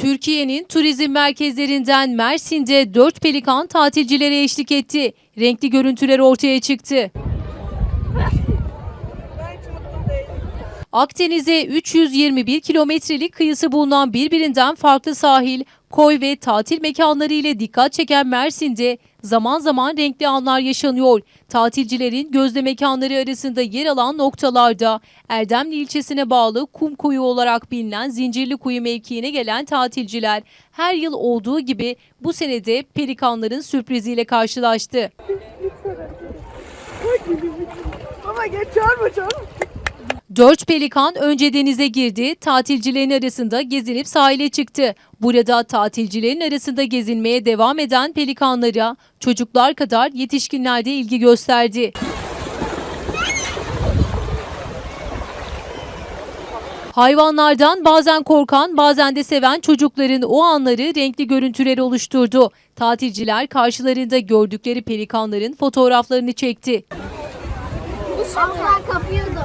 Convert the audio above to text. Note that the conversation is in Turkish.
Türkiye'nin turizm merkezlerinden Mersin'de 4 pelikan tatilcilere eşlik etti. Renkli görüntüler ortaya çıktı. Akdeniz'e 321 kilometrelik kıyısı bulunan birbirinden farklı sahil, koy ve tatil mekanları ile dikkat çeken Mersin'de zaman zaman renkli anlar yaşanıyor. Tatilcilerin gözde mekanları arasında yer alan noktalarda Erdemli ilçesine bağlı Kumkuyu olarak bilinen Zincirlikuyu mevkiine gelen tatilciler her yıl olduğu gibi bu senede pelikanların sürpriziyle karşılaştı. Baba geç çağırma çağırma. Dört pelikan önce denize girdi, tatilcilerin arasında gezinip sahile çıktı. Burada tatilcilerin arasında gezinmeye devam eden pelikanlara çocuklar kadar yetişkinler de ilgi gösterdi. Hayvanlardan bazen korkan bazen de seven çocukların o anları renkli görüntüler oluşturdu. Tatilciler karşılarında gördükleri pelikanların fotoğraflarını çekti. Abla kapıyordu.